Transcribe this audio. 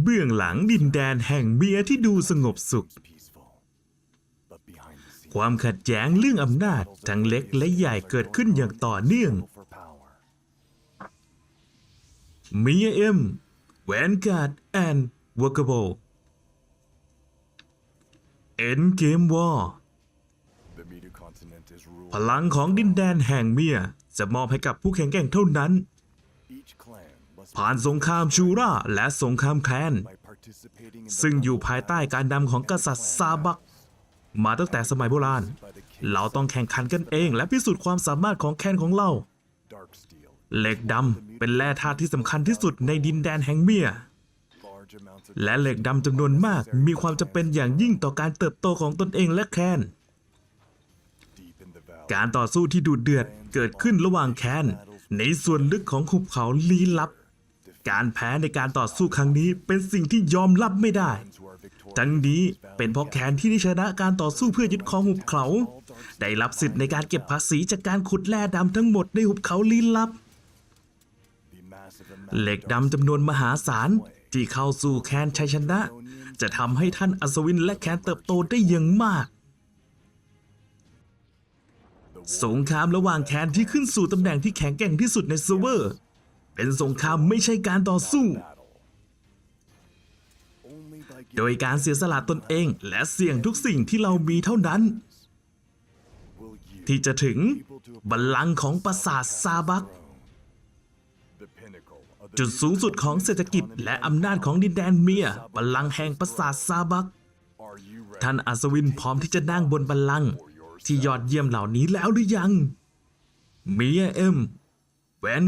เบื้องหลังดินแดนแห่งเบียร์ที่ดูสงบสุข ความขัดแย้งเรื่องอำนาจทั้งเล็กและใหญ่เกิดขึ้นอย่างต่อเนื่องเมียเอ็มแวนการ์ดแอนด์วอร์กเบิลเอ็นเกมวอ The Midu continent is พลังของดินแดนแห่งเมียจะมอบให้กับผู้แข่งแกร่งเท่านั้น ผ่านสงครามชูราและสงครามแคลน ซึ่งอยู่ภายใต้การนำของกษัตริย์ซาบัก มาตั้งแต่สมัยโบราณ เราต้องแข่งขันกันเอง และพิสูจน์ความสามารถของแคนของเรา เหล็กดำเป็นแร่ธาตุที่สำคัญที่สุดในดินแดนแห่งเมีย และเหล็กดำจำนวนมากมีความจำเป็นอย่างยิ่งต่อการเติบโตของตนเองและแคนการต่อสู้ที่ดุเดือดเกิดขึ้นระหว่างแคนในส่วนลึกของหุบเขาลี้ลับ การแพ้ในการต่อสู้ครั้งนี้เป็นสิ่งที่ยอมรับไม่ได้ ทั้งนี้เป็นเพราะแคนที่ได้ชนะการต่อสู้เพื่อยึดครองหุบเขา ได้รับสิทธิ์ในการเก็บภาษีจากการขุดแร่ดำทั้งหมดในหุบเขาลี้ลับ เหล็กดำจำนวนมหาศาลที่เข้าสู่แคนชัยชนะ จะทำให้ท่านอัศวินและแคนเติบโตได้อย่างมากสงครามระหว่างแคนที่ขึ้นสู่ตำแหน่งที่แข็งแกร่งที่สุดในเซิร์ฟเวอร์ เป็นสงครามไม่ใช่การต่อสู้ โดยการเสียสละตนเองและเสี่ยงทุกสิ่งที่เรามีเท่านั้น ที่จะถึงบัลลังก์ของปราสาทซาบัก จุดสูงสุดของเศรษฐกิจและอำนาจของดินแดนเมียบัลลังก์แห่งปราสาทซาบัก ท่านอัศวินพร้อมที่จะนั่งบนบัลลังก์ที่ยอดเยี่ยมเหล่านี้แล้วหรือยังเมียเอ็ม แวน